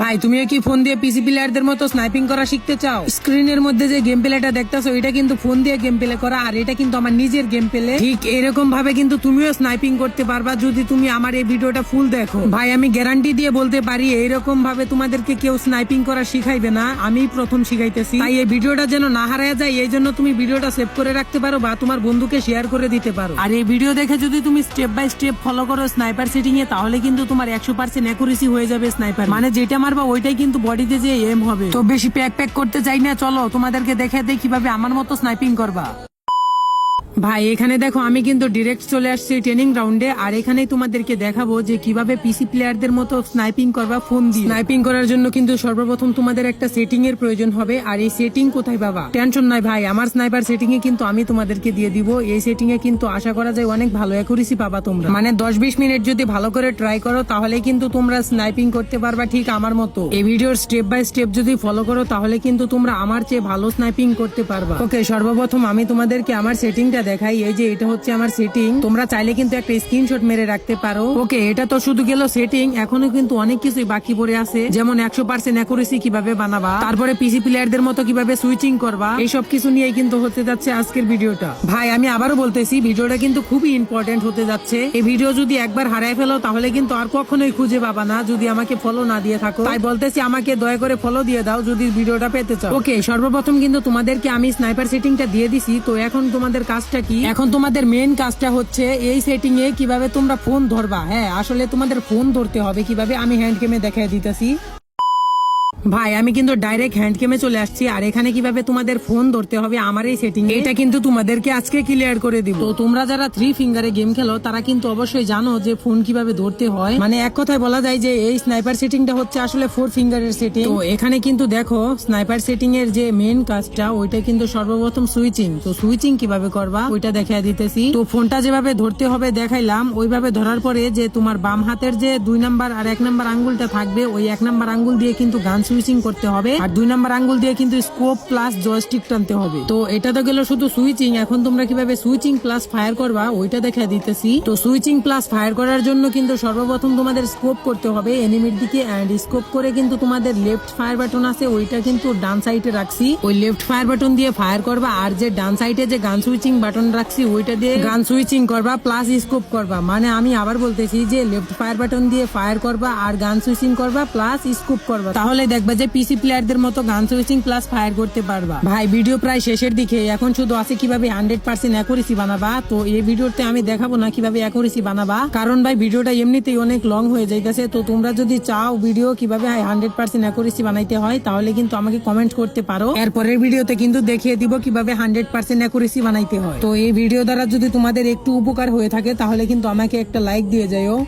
ভাই, তুমিও কি ফোন দিয়ে পিসি প্লেয়ারদের মতো স্নাইপিং করা শিখতে চাও? স্ক্রিনের মধ্যে যে গেম প্লেটা দেখতেছো, এটা কিন্তু ফোন দিয়ে গেম প্লে করা, আর এটা কিন্তু আমার নিজের গেম প্লে ঠিক এরকম ভাবে কিন্তু তুমিও স্নাইপিং করতে পারবা যদি তুমি আমার এই ভিডিওটা ফুল দেখো। ভাই, আমি গ্যারান্টি দিয়ে বলতে পারি এইরকম ভাবে তোমাদেরকে কেউ স্নাইপিং করা শিখাইবে না। আমি প্রথম শিখাইতেছি। তাই এই ভিডিওটা যেন না হারায় যায়, এই জন্য তুমি ভিডিওটা সেভ করে রাখতে পারো বা তোমার বন্ধুকে শেয়ার করে দিতে পারো। আর এই ভিডিও দেখে যদি তুমি স্টেপ বাই স্টেপ ফলো করো স্নাইপার সেটিং এ তাহলে কিন্তু তোমার একশো পার্সেন্ট অ্যাকুরেসি হয়ে যাবে স্নাইপার মানে যেটা মারবা ওইটাই কিন্তু বডিতে যে এম হবে। তো বেশি প্যাক প্যাক করতে চাই না, চলো তোমাদেরকে দেখে দেই কীভাবে আমার মতো স্নাইপিং করবা। ভাই, এখানে দেখো, আমি কিন্তু ডিরেক্ট চলে আসছি ট্রেনিং রাউন্ডে আর এখানেই তোমাদেরকে দেখাবো যে কীভাবে পিসি প্লেয়ারদের মতো স্নাইপিং করবা ফোন দিয়ে। স্নাইপিং করার জন্য কিন্তু সর্বপ্রথম তোমাদের একটা সেটিং এর প্রয়োজন হবে। আর এই সেটিং কোথায় পাবা? টেনশন নাই ভাই, আমার স্নাইপার সেটিং এ কিন্তু আমি তোমাদেরকে দিয়ে দিব। এই সেটিং এ কিন্তু আশা করা যায় অনেক ভালো অ্যাকুরেসি পাবা তোমরা। মানে দশ বিশ মিনিট যদি ভালো করে ট্রাই করো তাহলে কিন্তু তোমরা স্নাইপিং করতে পারবা ঠিক আমার মতো। এই ভিডিওর স্টেপ বাই স্টেপ যদি ফলো করো, তাহলে কিন্তু তোমরা আমার চেয়ে ভালো স্নাইপিং করতে পারবা। ওকে সর্বপ্রথম আমি তোমাদেরকে আমার সেটিংটা দেখাই, এই যে এটা হচ্ছে আমার সেটিং তোমরা চাইলে কিন্তু একটা স্ক্রিনশট মেরে রাখতে পারো। ওকে এটা তো শুধু গেল সেটিং এখনও কিন্তু অনেক কিছুই বাকি পড়ে আছে। যেমন একশো পার্সেন্ট অ্যাকুরেসি কীভাবে বানাবা, তারপরে পিসি প্লেয়ারদের মতো কীভাবে সুইচিং করবা, এইসব কিছু নিয়ে কিন্তু হতে যাচ্ছে আজকের ভিডিওটা। ভাই, আমি আবারও বলতেছি, ভিডিওটা কিন্তু খুবই ইম্পর্টেন্ট হতে যাচ্ছে। এই ভিডিও যদি একবার হারায় ফেলো, তাহলে কিন্তু আর কখনোই খুঁজে পাবা না, যদি আমাকে ফলো না দিয়ে থাকো। তাই বলতেছি, আমাকে দয়া করে ফলো দিয়ে দাও, যদি ভিডিওটা পেতে চাও। ওকে সর্বপ্রথম কিন্তু তোমাদেরকে আমি স্নাইপার সেটিংটা দিয়ে দিছি, তো এখন তোমাদের কাজটা কি? এখন তোমাদের মেন কাজটা হচ্ছে এই সেটিং এ কীভাবে তোমরা ফোন ধরবা। হ্যাঁ আসলে তোমাদের ফোন ধরতে হবে। কীভাবে আমি হ্যান্ড ক্যামে দেখাই দিতেছি? ভাই, আমি কিন্তু ডাইরেক্ট হ্যান্ড গেমে চলে আসছি, আর এখানে কীভাবে তোমাদের ফোন ধরতে হবে, আমার এই সেটিং এটা কিন্তু তোমাদেরকে আজকে ক্লিয়ার করে দিব। তো তোমরা যারা থ্রি ফিঙ্গারে গেম খেলো, তারা কিন্তু অবশ্যই জানো যে ফোন কীভাবে ধরতে হয়। মানে এক কথায় বলা যায় যে এই স্নাইপার সেটিংটা হচ্ছে আসলে ফোর ফিঙ্গারের সেটিং তো এখানে কিন্তু দেখো স্নাইপার সেটিং এর যে মেন কাজটা, ওইটা কিন্তু সর্বপ্রথম সুইচিং তো সুইচিং কীভাবে করবা, ওইটা দেখা দিতেছি। তো ফোনটা যেভাবে ধরতে হবে, দেখাইলাম। ওইভাবে ধরার পরে যে তোমার বাম হাতের যে দুই নাম্বার আর এক নাম্বার আঙ্গুলটা থাকবে, ওই এক নাম্বার আঙ্গুল দিয়ে কিন্তু গান করতে হবে। আর দুই নাম্বার আঙ্গুল দিয়ে কিন্তু স্কোপ প্লাস জয়স্টিক টানতে হবে। তো এটা তো গেল শুধু সুইচিং এখন তোমরা কীভাবে সুইচিং প্লাস ফায়ার করবা, ওইটা দেখা দিতেছি। তো সুইচিং প্লাস ফায়ার করার জন্য কিন্তু সর্বপ্রথম তোমাদের স্কোপ করতে হবে এনিমির দিকে এন্ড স্কোপ করে কিন্তু তোমাদের লেফট ফায়ার বাটন আছে, ওইটা কিন্তু ডান সাইডে রাখছি। ওই লেফট ফায়ার বাটন দিয়ে ফায়ার করবা, আর যে ডান সাইডে যে গান সুইচিং বাটন রাখছি, ওইটা দিয়ে গান সুইচিং করবা প্লাস স্কোপ করবা। মানে আমি আবার বলতেছি যে লেফট ফায়ার বাটন দিয়ে ফায়ার করবা, আর গান সুইচিং করবা প্লাস স্কোপ করবা। তাহলে দেখবা যে পিসি প্লেয়ারদের মতো গান সুইচিং প্লাস ফায়ার করতে পারবা। ভাই ভিডিও প্রায় শেষের দিকে। এখন শুধু আছে কীভাবে হান্ড্রেড পার্সেন্ট অ্যাকুরেসি বানাবা। তো এই ভিডিওতে আমি দেখাবো না কীভাবে অ্যাকুরেসি বানাবা। কারণ ভাই ভিডিওটা এমনিতেই অনেক লং হয়ে যাইতেছে। তো তোমরা যদি চাও ভিডিও কীভাবে হান্ড্রেড পার্সেন্ট অ্যাকুরেসি বানাইতে হয়, তাহলে কিন্তু আমাকে কমেন্ট করতে পারো। এরপরের ভিডিওতে কিন্তু দেখিয়ে দিব কীভাবে হান্ড্রেড পার্সেন্ট অ্যাকুরেসি বানাইতে হয়। তো এই ভিডিও দ্বারা যদি তোমাদের একটু উপকার হয়ে থাকে, তাহলে কিন্তু আমাকে একটা লাইক দিয়ে যাও